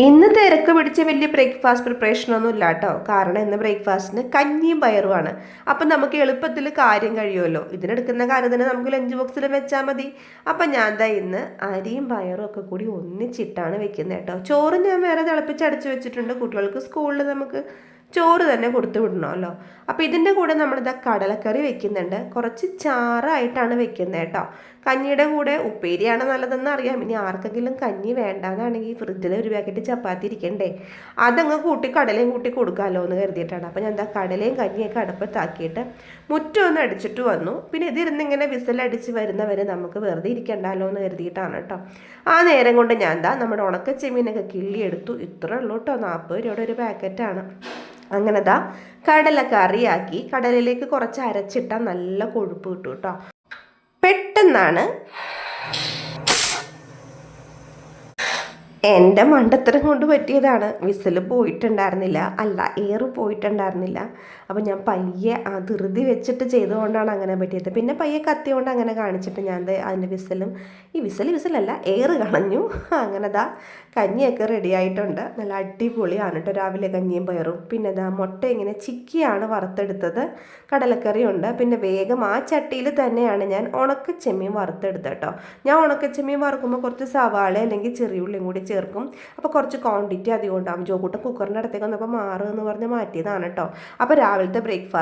ഇന്ന് തിരക്ക് പിടിച്ച വലിയ ബ്രേക്ക്ഫാസ്റ്റ് പ്രിപ്പറേഷൻ ഒന്നും ഇല്ല കേട്ടോ കാരണം ഇന്ന് ബ്രേക്ക്ഫാസ്റ്റിന് കഞ്ഞിയും പയറുമാണ് അപ്പം നമുക്ക് എളുപ്പത്തിൽ കാര്യം കഴിയുമല്ലോ. ഇതിനെടുക്കുന്ന കാര്യത്തിന് നമുക്ക് ലഞ്ച് ബോക്സിൽ വെച്ചാൽ മതി. അപ്പം ഞാൻ ദാ ഇന്ന് അരിയും പയറും ഒക്കെ കൂടി ഒന്നിച്ചിട്ടാണ് വെക്കുന്നത് കേട്ടോ ചോറ് ഞാൻ വേറെ തിളപ്പിച്ചടച്ച് വെച്ചിട്ടുണ്ട്. കുട്ടികൾക്ക് സ്കൂളിൽ നമുക്ക് ചോറ് തന്നെ കൊടുത്തു വിടണമല്ലോ. അപ്പോൾ ഇതിന്റെ കൂടെ നമ്മളിതാ കടലക്കറി വെക്കുന്നുണ്ട്. കുറച്ച് ചാറായിട്ടാണ് വെക്കുന്നത് കേട്ടോ. കഞ്ഞിയുടെ കൂടെ ഉപ്പേരിയാണ് നല്ലതെന്ന് അറിയാം. ഇനി ആർക്കെങ്കിലും കഞ്ഞി വേണ്ടാന്നാണെങ്കിൽ ഫ്രിഡ്ജിൽ ഒരു പാക്കറ്റ് ചപ്പാത്തി ഇരിക്കണ്ടേ. അതങ്ങ് കൂട്ടി കടലയും കൂട്ടി കൊടുക്കാമല്ലോ എന്ന് കരുതിയിട്ടാണ്. അപ്പോൾ ഞാൻ എന്താ കടലയും കഞ്ഞിയൊക്കെ അടുപ്പത്താക്കിയിട്ട് മുറ്റം ഒന്ന് അടിച്ചിട്ട് വന്നു. പിന്നെ ഇതിരുന്നിങ്ങനെ വിസലടിച്ച് വരുന്നവരെ നമുക്ക് വെറുതെ ഇരിക്കണ്ടല്ലോ എന്ന് കരുതിയിട്ടാണ് കേട്ടോ. ആ നേരം കൊണ്ട് ഞാൻ എന്താ നമ്മുടെ ഉണക്ക ചെമ്മീനൊക്കെ കിള്ളിയെടുത്തു. ഇത്രേ ഉള്ളൂ കേട്ടോ. നാൽപ്പത് രൂപയുടെ ഒരു പാക്കറ്റാണ്. അങ്ങനെ ദാ കടല കറിയാക്കി കടലിലേക്ക് കുറച്ച് അരച്ചിട്ടാൽ നല്ല കൊഴുപ്പ് കിട്ടും കേട്ടോ. പെട്ടെന്നാണ് എന്റെ മണ്ടത്തരം കൊണ്ട് പറ്റിയതാണ്. വിസിൽ പോയിട്ടുണ്ടായിരുന്നില്ല. അല്ല എയർ പോയിട്ടുണ്ടായിരുന്നില്ല. അപ്പോൾ ഞാൻ പയ്യെ ആ ധൃതി വെച്ചിട്ട് ചെയ്തുകൊണ്ടാണ് അങ്ങനെ പറ്റിയത്. പിന്നെ പയ്യെ കത്തിയോണ്ട് അങ്ങനെ കാണിച്ചിട്ട് ഞാൻ അതിന്റെ വിസിലും ഈ വിസിൽ വിസിലല്ല എയർ കളഞ്ഞു. അങ്ങനെ ദാ കഞ്ഞിയൊക്കെ റെഡി ആയിട്ടുണ്ട്. നല്ല അടിപൊളിയാണ് കേട്ടോ. രാവിലെ കഞ്ഞിയും പയറും. പിന്നെ ദാ മുട്ട ഇങ്ങനെ ചിക്കിയാണ് വറുത്തെടുത്തത്. കടലക്കറിയുണ്ട്. പിന്നെ വേഗം ആ ചട്ടിയിൽ തന്നെയാണ് ഞാൻ ഉണക്ക ചെമ്മീൻ വറുത്തെടുത്തത് കേട്ടോ. ഞാൻ ഉണക്ക ചെമ്മീൻ വറുക്കുമ്പോൾ കുറച്ച് സവാള അല്ലെങ്കിൽ ചെറിയുള്ളിയും കൂടി ചേർക്കും. അപ്പോൾ കുറച്ച് ക്വാണ്ടിറ്റി അധികം ഉണ്ടാവും. ജോക്കൂട്ടം കുക്കറിന്റെ അടുത്തേക്ക് വന്നപ്പോൾ മാറുമെന്ന് പറഞ്ഞ് മാറ്റിയതാണ് കേട്ടോ അപ്പോൾ രാവിലത്തെ ബ്രേക്ക്ഫാസ്റ്റ്